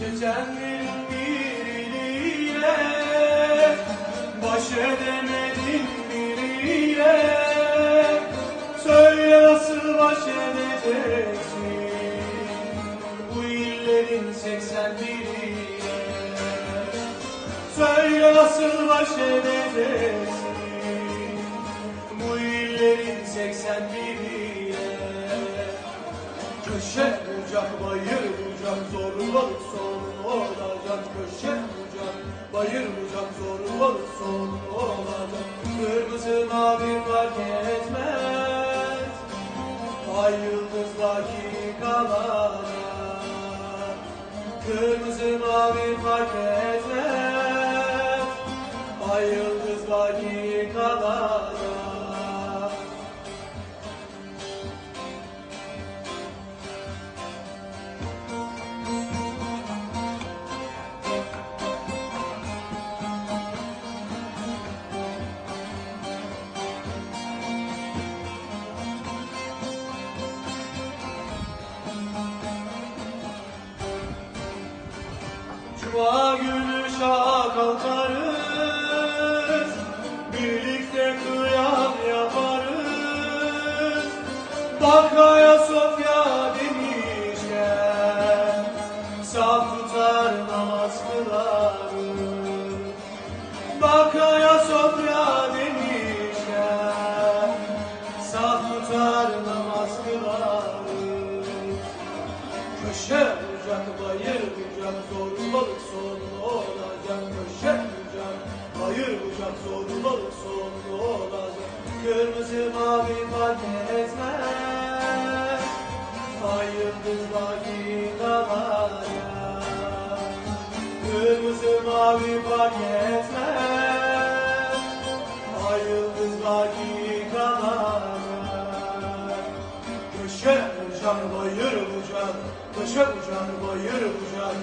Çeçenlerin biriyle Baş edemedin biriyle. Söyle nasıl baş edeceksin? Bu illerin seksen biriyle. Söyle nasıl baş edeceksin? Bu illerin seksen biriyle Köşe bucak bayır bucak zorbalık son olacak Köşe bucak bayır bucak zorbalık son olacak. Kırmızı mavi fark etmez Ay yıldızdaki kalacak Kırmızı mavi fark etmez Cuma günü şaha kalkarız. Birlikte kıyam yaparız. Bankaya Sofya demişken Saf tutar namaz kılarız. Bankaya Sofya demişken Saf tutar namaz kılarız. Köşe bucak bayır bucak zorbalık sonlu olacak Köşe bucak bayır bucak zorbalık sonlu olacak Kırmızı mavi fark etmez Ay yıldız baki kalacak Kırmızı mavi fark etmez bucak bayır bucak Köşe bucak bayır bucak